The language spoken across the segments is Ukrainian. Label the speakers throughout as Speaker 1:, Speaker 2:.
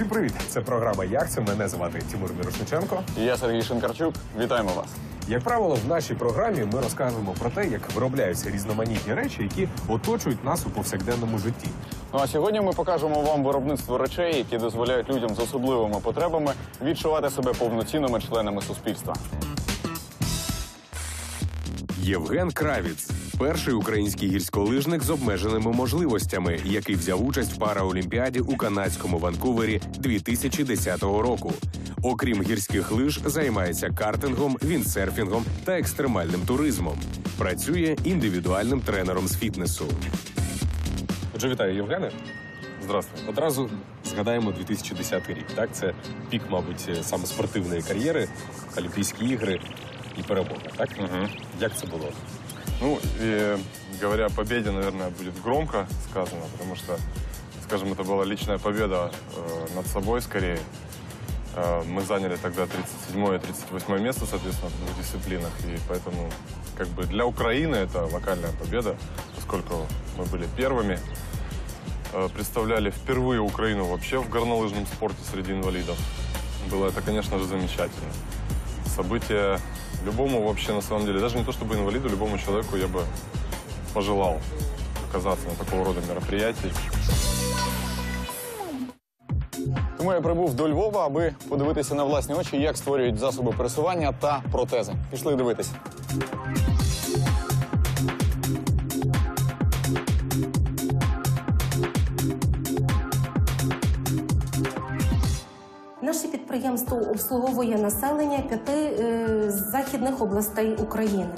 Speaker 1: Усім привіт! Це програма Як це мене звати Тимур Мірошниченко.
Speaker 2: І я Сергій Шинкарчук. Вітаємо вас.
Speaker 1: Як правило, в нашій програмі ми розказуємо про те, як виробляються різноманітні речі, які оточують нас у повсякденному житті.
Speaker 2: Ну а сьогодні ми покажемо вам виробництво речей, які дозволяють людям з особливими потребами відчувати себе повноцінними членами суспільства.
Speaker 1: Євген Кравіц перший український гірськолижник з обмеженими можливостями, який взяв участь в параолімпіаді у канадському Ванкувері 2010 року. Окрім гірських лиж, займається картингом, віндсерфінгом та екстремальним туризмом. Працює індивідуальним тренером з фітнесу. Отже, вітаю, Євгене. Здравствуй. Одразу згадаємо 2010 рік. Так, це пік, мабуть, саме спортивної кар'єри, Олімпійські ігри і перемога. Так
Speaker 3: Мгм.
Speaker 1: як це було?
Speaker 3: Ну, и говоря о победе, наверное, будет громко сказано, потому что, скажем, это была личная победа э, над собой скорее. Э, мы заняли тогда 37 и 38 место, соответственно, в двух дисциплинах, и поэтому как бы для Украины это локальная победа, поскольку мы были первыми, э, представляли впервые Украину вообще в горнолыжном спорте среди инвалидов. Было это, конечно же, замечательно. Событие любому вообще, на самом деле, даже не то чтобы инвалиду, любому человеку я бы пожелал оказаться на такого рода мероприятии.
Speaker 2: Тому я прибув до Львова, аби подивитися на власні очі, як створюють засоби пересування та протези. Пішли дивитися.
Speaker 4: Наше підприємство обслуговує населення п'яти е, західних областей України.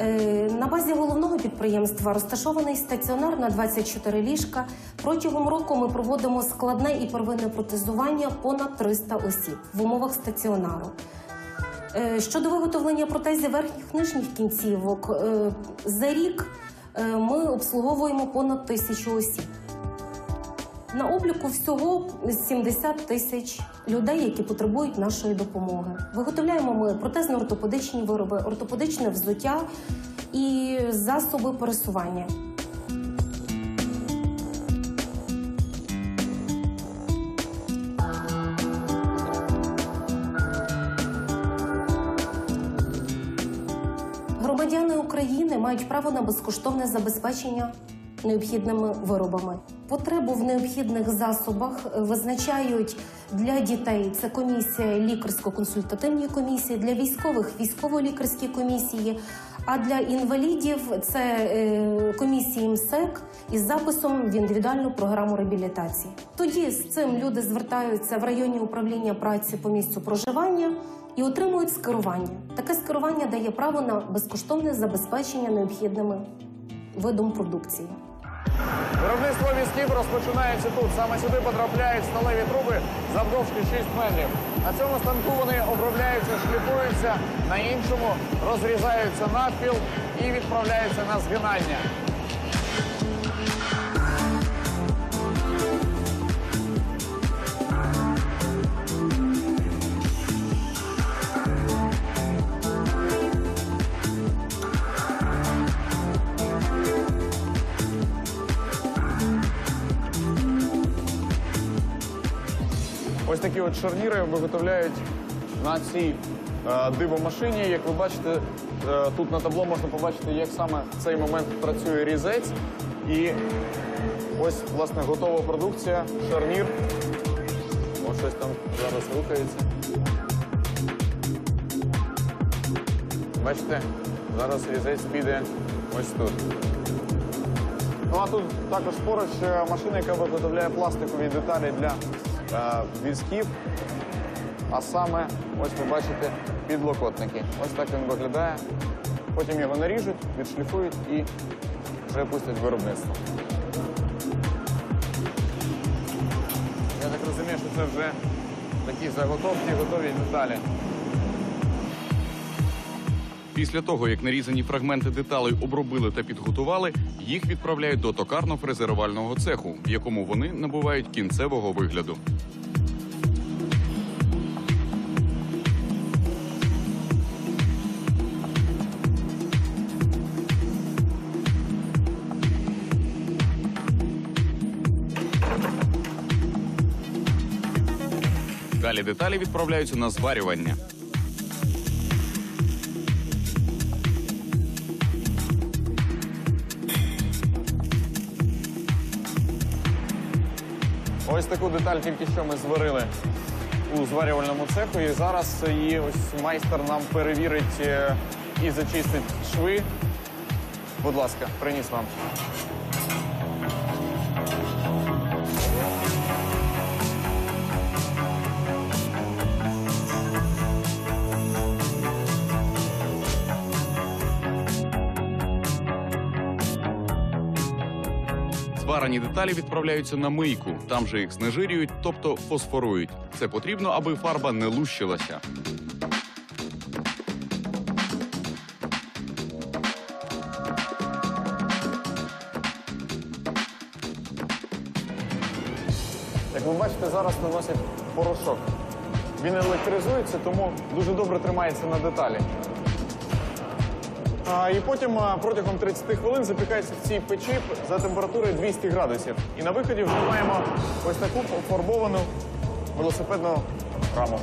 Speaker 4: Е, на базі головного підприємства розташований стаціонар на 24 ліжка. Протягом року ми проводимо складне і первинне протезування понад 300 осіб в умовах стаціонару. Е, Щодо виготовлення протезів верхніх нижніх кінцівок, за рік ми обслуговуємо понад тисячу осіб. На обліку всього 70 тисяч людей, які потребують нашої допомоги. Виготовляємо ми протезно-ортопедичні вироби, ортопедичне взуття і засоби пересування. Громадяни України мають право на безкоштовне забезпечення необхідними виробами. Потребу в необхідних засобах е, визначають для дітей. Це комісія лікарсько-консультативні комісії, для військових військово-лікарські комісії. А для інвалідів це е, комісії МСЕК із записом в індивідуальну програму реабілітації. Тоді з цим люди звертаються в районні управління праці по місцю проживання і отримують скерування. Таке скерування дає право на безкоштовне забезпечення необхідними видом продукції.
Speaker 2: Виробництво візків розпочинається тут. Саме сюди потрапляють сталеві труби завдовжки 6 метрів. На цьому станку вони обробляються, шліфуються, на іншому розрізаються надпіл і відправляються на згинання. Ось такі от шарніри виготовляють на цій е, дивомашині. Як ви бачите, е, тут на табло можна побачити, як саме в цей момент працює різець. І ось, власне, готова продукція, шарнір. Ось щось там зараз рухається. Бачите, зараз різець піде ось тут. Ну а тут також поруч е, машина, яка виготовляє пластикові деталі для візків. А саме, ось ви бачите, підлокотники. Ось так він виглядає. Потім його наріжуть, відшліфують і вже пустять виробництво. Я так розумію, що це вже такі заготовки, готові деталі.
Speaker 5: Після того, як нарізані фрагменти деталей обробили та підготували, їх відправляють до токарно-фрезерувального цеху, в якому вони набувають кінцевого вигляду. Далі деталі відправляються на зварювання.
Speaker 2: Ось таку деталь тільки що ми зварили у зварювальному цеху. І зараз її ось майстер нам перевірить е, і зачистить шви. Будь ласка, приніс вам.
Speaker 5: Зварені деталі відправляються на мийку. Там же їх знежирюють, тобто фосфорують. Це потрібно, аби фарба не лущилася.
Speaker 2: Як ви бачите, зараз наносять порошок. Він електризується, тому дуже добре тримається на деталі. І потім протягом 30 хвилин запікається в цій печі за температурою 200 градусів. І на виході вже маємо ось таку пофарбовану велосипедну раму.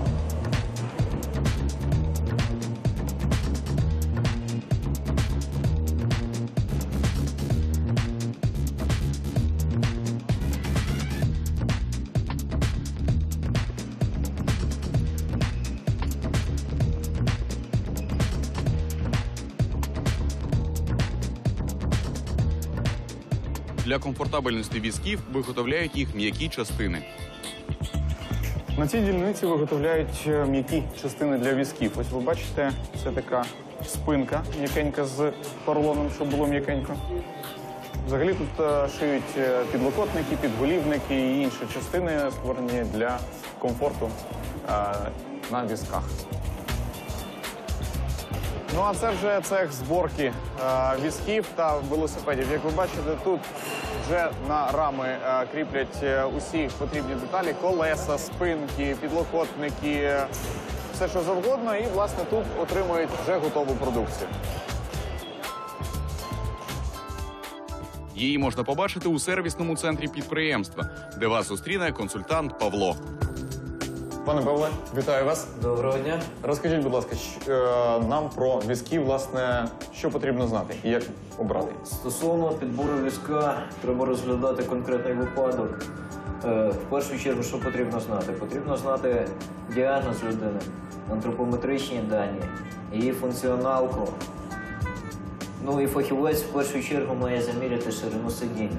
Speaker 5: Для комфортабельності візків виготовляють їх м'які частини.
Speaker 2: На цій дільниці виготовляють е, м'які частини для візків. Ось ви бачите, це така спинка м'якенька з поролоном, щоб було м'якенько. Взагалі тут е, шиють е, підлокотники, підголівники і інші частини, створені для комфорту на візках. Ну а це вже цех зборки візків та велосипедів. Як ви бачите, тут вже на рами е, кріплять е, усі потрібні деталі: колеса, спинки, підлокотники, е, все що завгодно. І власне тут отримують вже готову продукцію.
Speaker 5: Її можна побачити у сервісному центрі підприємства, де вас зустріне консультант Павло.
Speaker 2: Пане Павле, вітаю вас.
Speaker 6: Доброго дня.
Speaker 2: Розкажіть, будь ласка, щ- е, нам про візки, власне, що потрібно знати і як обрати.
Speaker 6: Стосовно підбору візка, треба розглядати конкретний випадок. Е, В першу чергу, що потрібно знати? Потрібно знати діагноз людини, антропометричні дані, її функціоналку. Ну і фахівець в першу чергу має заміряти ширину сидіння.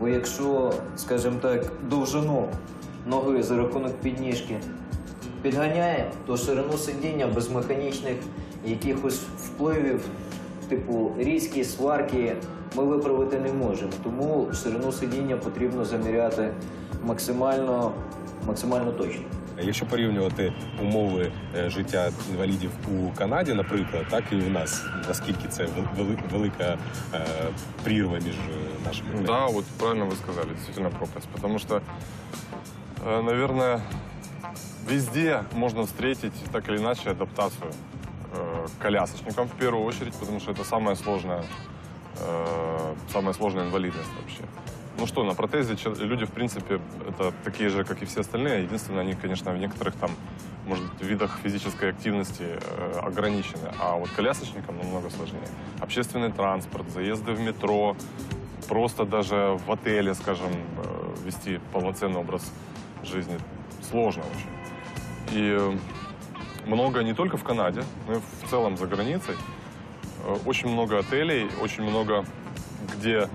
Speaker 6: Бо якщо, скажімо так, довжину ноги за рахунок підніжки підганяє, то ширину сидіння без механічних якихось впливів, типу різкі, сварки, ми виправити не можемо. Тому ширину сидіння потрібно заміряти максимально, максимально точно.
Speaker 1: Якщо порівнювати умови е, життя інвалідів у Канаді, наприклад, так і в нас, наскільки це велика е, прірва між е, нашими
Speaker 3: Да, вот правильно вы сказали, действительно пропасть. Потому что, э, наверное, везде можно встретить так или иначе адаптацию э, к колясочникам в первую очередь, потому что это самая сложная, э, самая сложная инвалидность вообще. Ну что, на протезе люди, в принципе, это такие же, как и все остальные. Единственное, они, конечно, в некоторых там, может, видах физической активности э, ограничены. А вот колясочникам намного сложнее. Общественный транспорт, заезды в метро, просто даже в отеле, скажем, э, вести полноценный образ жизни сложно очень. И э, много не только в Канаде, но и в целом за границей. Э, Очень много отелей, очень много где...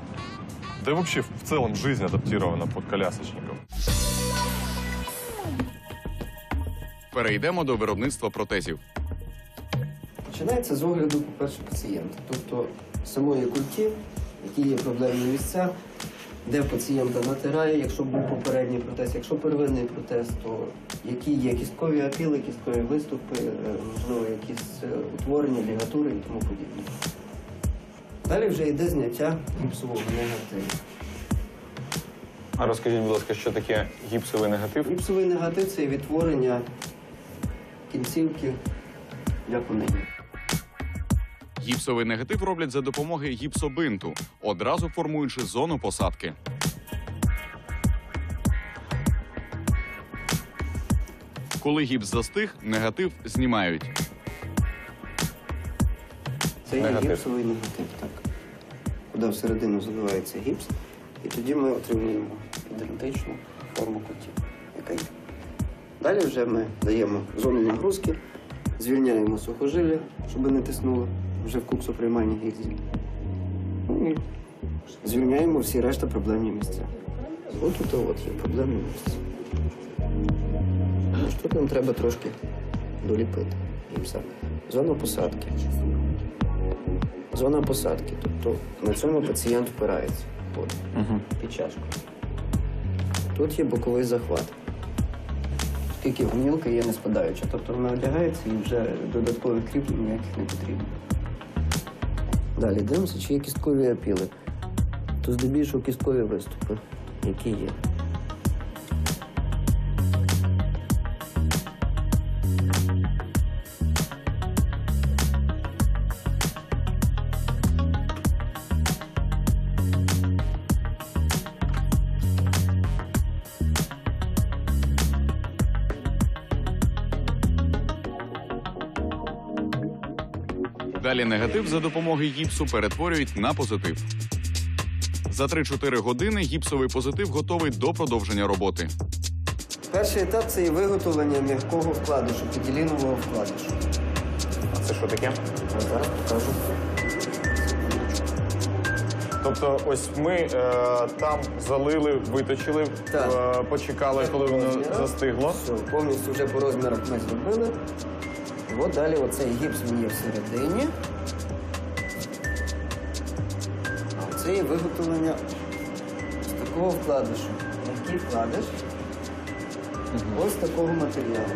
Speaker 3: Да и вообще в целом жизнь адаптирована под колясочников.
Speaker 5: Перейдемо до виробництва протезів.
Speaker 7: Починається з огляду, по-перше, пацієнта, тобто самої культі, які є проблемні місця, де пацієнта натирає, якщо був попередній протез, якщо первинний протез, то які є кісткові апіли, кісткові виступи, е, можливо, якісь е, утворення, лігатури і тому подібне. Далі вже йде зняття гіпсового негативу.
Speaker 2: А розкажіть, будь ласка, що таке гіпсовий негатив?
Speaker 7: Гіпсовий негатив це відтворення кінцівки, як у неї.
Speaker 5: Гіпсовий негатив роблять за допомогою гіпсобинту, одразу формуючи зону посадки. Коли гіпс застиг, негатив знімають.
Speaker 7: Це є
Speaker 2: Негатив.
Speaker 7: гіпсовий негатив, так. Куди всередину заливається гіпс, і тоді ми отримуємо ідентичну форму кутів, яка є. Далі вже ми даємо зону нагрузки, звільняємо сухожилля, щоб не тиснуло вже в куксоприймальній гільзі. Ну і звільняємо всі решта проблемні місця. От тут от є проблемні місця. Ну, що нам треба трошки доліпити гіпса. Зона посадки. Зона посадки. Тобто на цьому пацієнт впирається от, під чашку. Тут є боковий захват. Оскільки гумілка є не спадаюча, тобто вона одягається і вже додаткових кріплень ніяких не потрібно. Далі дивимося, чи є кісткові апіли. То здебільшого кісткові виступи, які є.
Speaker 5: Далі негатив за допомогою гіпсу перетворюють на позитив. За 3-4 години гіпсовий позитив готовий до продовження роботи.
Speaker 7: Перший етап це є виготовлення м'якого вкладишу, піділінового вкладишу.
Speaker 2: А це що таке?
Speaker 7: А зараз покажу.
Speaker 2: Тобто, ось ми е, там залили, виточили,
Speaker 7: Так.
Speaker 2: е, почекали, коли воно застигло.
Speaker 7: Все, повністю вже по розмірах ми зробили. От далі оцей гіпс є всередині. А це є виготовлення з такого вкладишу. Який вкладиш? Ось такого матеріалу.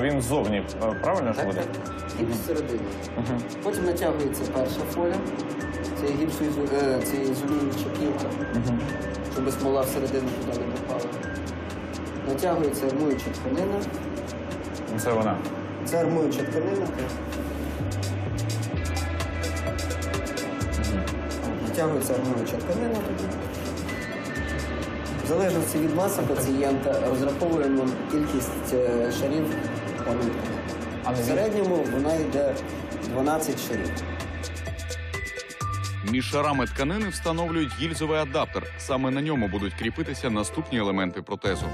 Speaker 2: Він ззовні, е, правильно ж
Speaker 7: Так,
Speaker 2: буде?
Speaker 7: так. Гіпс всередині. Потім натягується перша фоля. Це гіпсу е, це ізолююча кілка, щоб смола всередину туди не попала. Натягується армуюча тканина.
Speaker 2: Це вона.
Speaker 7: Це армуюча тканина. Натягується армуюча тканина тоді. В залежності від маси пацієнта розраховуємо кількість е, шарів армуйки.
Speaker 2: А
Speaker 7: В середньому вона йде 12 шарів.
Speaker 5: Між шарами тканини встановлюють гільзовий адаптер. Саме на ньому будуть кріпитися наступні елементи протезу.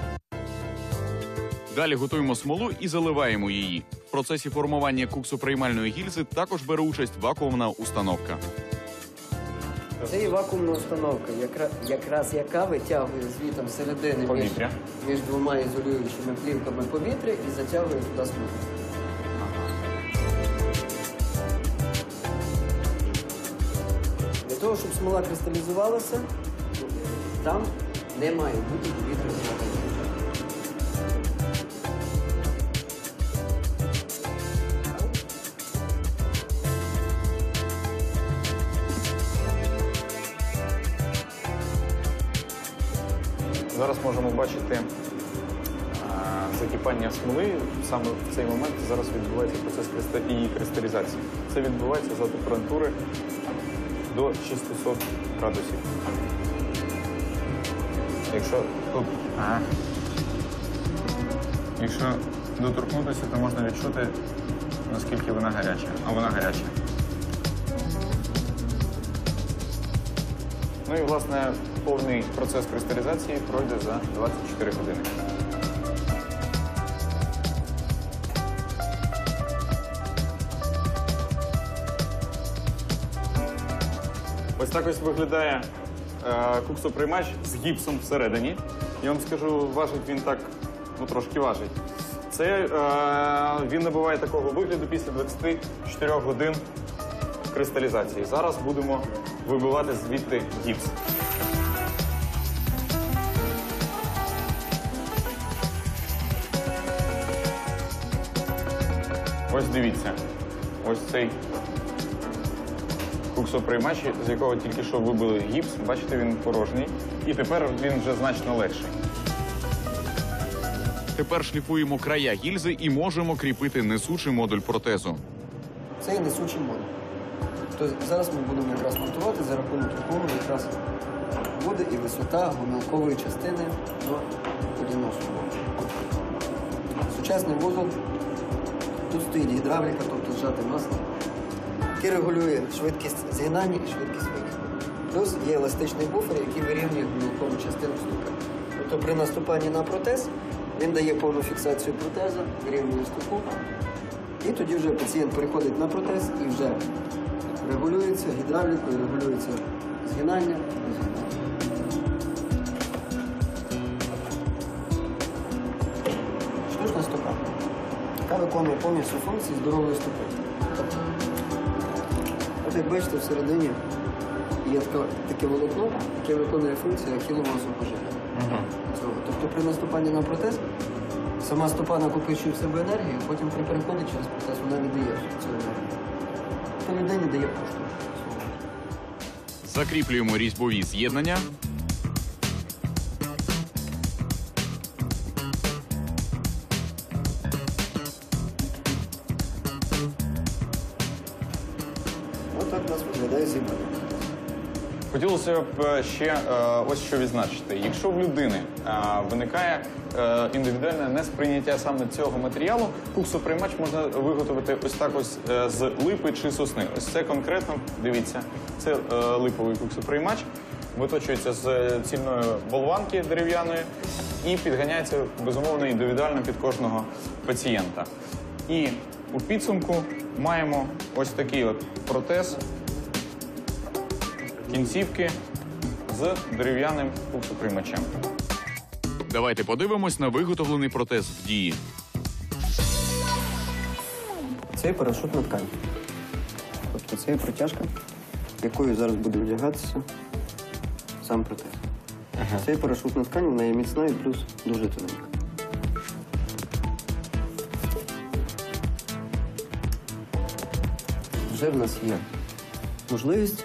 Speaker 5: Далі готуємо смолу і заливаємо її. В процесі формування куксоприймальної гільзи також бере участь вакуумна установка.
Speaker 7: Це є вакуумна установка, якраз, якраз яка витягує звітом середини між,
Speaker 2: Повітря.
Speaker 7: між двома ізолюючими плівками повітря і затягує туди смолу. Для того, щоб смола кристалізувалася, там не має бути повітряного
Speaker 2: можемо бачити закипання смоли. Саме в цей момент зараз відбувається процес її кристалізації. Це відбувається за температури до 600 градусів. Якщо тут. Ага. Якщо доторкнутися, то можна відчути, наскільки вона гаряча. А вона гаряча. Ну і власне повний процес кристалізації пройде за 24 години. Ось так ось виглядає е, куксоприймач з гіпсом всередині. Я вам скажу, важить він так, ну трошки важить. Це е, він набуває такого вигляду після 24 годин кристалізації. Зараз будемо вибивати звідти гіпс. Ось дивіться. Ось цей куксоприймач, з якого тільки що вибили гіпс. Бачите, він порожній. І тепер він вже значно легший.
Speaker 5: Тепер шліфуємо края гільзи і можемо кріпити несучий модуль протезу.
Speaker 7: Це є несучий модуль. Тобто зараз ми будемо якраз монтувати за рахунок якого якраз буде і висота гомілкової частини до суглобу. Сучасний вузол. Тут стоїть гідравліка, тобто зжати масло, який регулює швидкість згинання і швидкість вихіду. Плюс є еластичний буфер, який вирівнює гумілкову частину ступи. Тобто при наступанні на протез він дає повну фіксацію протеза, вирівнює ступу. І тоді вже пацієнт переходить на протез і вже регулюється гідравлікою, регулюється згинання. Виконує повністю функції здорової стопи. От як бачите, всередині є таке волокно, яке виконує функцію ахілового сухожилля. Тобто при наступанні на протез сама стопа накопичує в себе енергію, потім при переході через протез вона віддає цю енергію. То людині дає поштовх.
Speaker 5: Закріплюємо різьбові з'єднання.
Speaker 2: Хотілося б е, ще е, ось що відзначити. Якщо в людини е, виникає індивідуальне несприйняття саме цього матеріалу, куксоприймач можна виготовити ось так ось з липи чи сосни. Ось це конкретно, дивіться, це липовий куксоприймач, виточується з цільної болванки дерев'яної і підганяється безумовно індивідуально під кожного пацієнта. І у підсумку маємо ось такий от протез кінцівки з дерев'яним куксоприймачем.
Speaker 5: Давайте подивимось на виготовлений протез в дії.
Speaker 7: Це парашутна ткань. Тобто це протяжка, якою зараз буде вдягатися сам протез. Це парашутна ткань, вона є міцна і плюс дуже тоненька. Вже в нас є можливість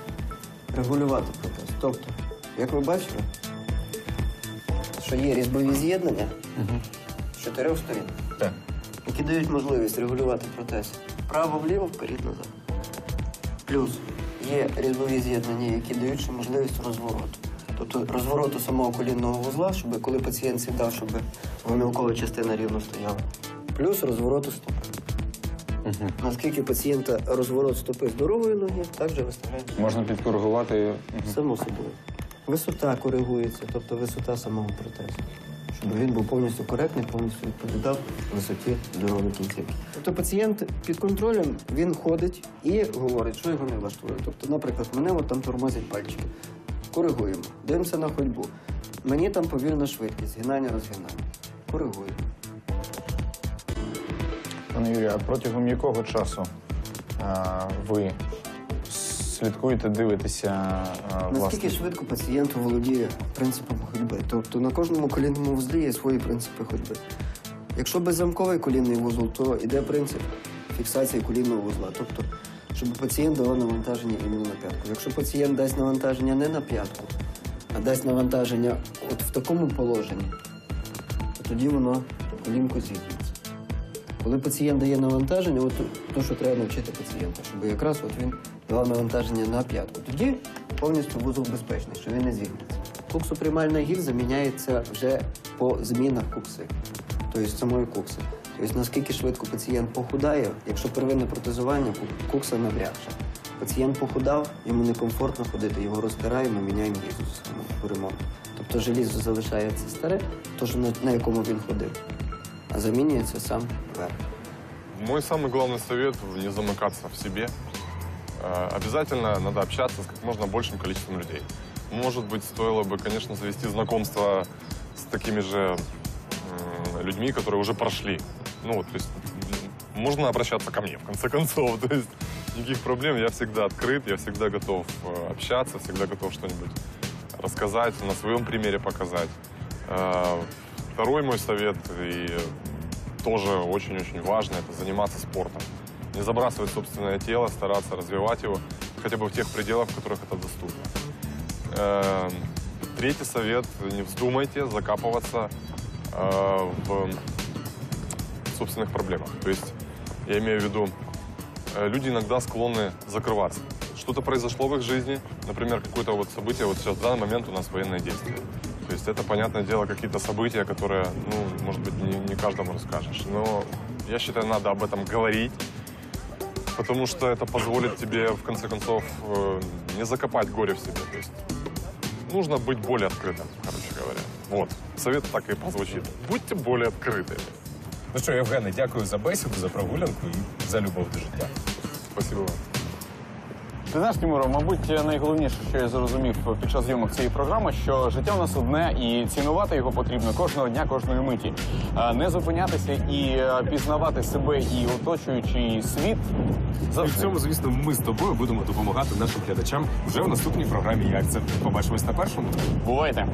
Speaker 7: регулювати протез. Тобто, як ви бачили, що є різьбові з'єднання з чотирьох сторін
Speaker 2: Так.
Speaker 7: які дають можливість регулювати протез вправо-вліво, вперед-назад. Плюс є різьбові з'єднання, які дають ще можливість розвороту. Тобто розвороту самого колінного вузла, щоб коли пацієнт сідав, щоб гомілкова частина рівно стояла. Плюс розвороту стопи. Наскільки у пацієнта розворот стопи здорової ноги, так же виставляється.
Speaker 2: Можна підкоригувати.
Speaker 7: Само собою. Висота коригується, тобто висота самого протезу. Щоб він був повністю коректний, повністю відповідав висоті здорової кінцівки. Тобто пацієнт під контролем він ходить і говорить, що його не влаштує. Тобто, наприклад, мене от там тормозять пальчики. Коригуємо. Дивимося на ходьбу. Мені там повільна швидкість, згинання, розгинання. Коригуємо.
Speaker 2: Пане Юрію, а протягом якого часу а, ви слідкуєте, дивитеся а,
Speaker 7: Наскільки швидко пацієнт володіє принципом ходьби? Тобто на кожному колінному вузлі є свої принципи ходьби. Якщо беззамковий колінний вузол, то йде принцип фіксації колінного вузла. Тобто, щоб пацієнт давав навантаження іменно на п'ятку. Якщо пацієнт дасть навантаження не на п'ятку, а дасть навантаження от в такому положенні, то тоді воно колінко зігнеться. Коли пацієнт дає навантаження, от то, що треба навчити пацієнта, щоб якраз от він давав навантаження на п'ятку. Тоді повністю вузол безпечний, що він не зігнеться. Куксоприймальна гільза міняється вже по змінах кукси, тобто самої кукси. Тобто наскільки швидко пацієнт похудає, якщо первинне протезування, кукса наврягша. Пацієнт похудав, йому некомфортно ходити, його розтираємо, міняємо гільзу по ремонту. Тобто желізо залишається старе, то на якому він ходив, а замінюється сам верх.
Speaker 3: Мой самый главный совет – не замыкаться в себе. Э, Обязательно надо общаться с как можно большим количеством людей. Может быть, стоило бы, конечно, завести знакомство с такими же людьми, которые уже прошли. Ну, вот, то есть можно обращаться ко мне, в конце концов. То есть никаких проблем, я всегда открыт, я всегда готов э, общаться, всегда готов что-нибудь рассказать, на своем примере показать. Второй мой совет, и тоже очень-очень важно, это заниматься спортом. Не забрасывать собственное тело, стараться развивать его хотя бы в тех пределах, в которых это доступно. Эм, Третий совет, не вздумайте закапываться э, в собственных проблемах. То есть, я имею в виду, э, люди иногда склонны закрываться. Что-то произошло в их жизни, например, какое-то вот событие, вот сейчас в данный момент у нас военное действие. То есть это, понятное дело, какие-то события, которые, ну, может быть, не, не каждому расскажешь. Но я считаю, надо об этом говорить, потому что это позволит тебе, в конце концов, э, не закопать горе в себе. То есть нужно быть более открытым, короче говоря. Вот, совет так и прозвучит. Будьте более открытыми.
Speaker 1: Ну що, Євгене, дякую за бесіду, за прогулянку і за любов до життя.
Speaker 3: Спасибо вам.
Speaker 2: Ти знаєш, Тимуро, мабуть, найголовніше, що я зрозумів під час зйомок цієї програми, що життя у нас одне і цінувати його потрібно кожного дня, кожної миті. Не зупинятися і пізнавати себе і оточуючий світ
Speaker 1: І в цьому, звісно, ми з тобою будемо допомагати нашим глядачам вже в наступній програмі. Як це побачимось на першому?
Speaker 2: Бувайте.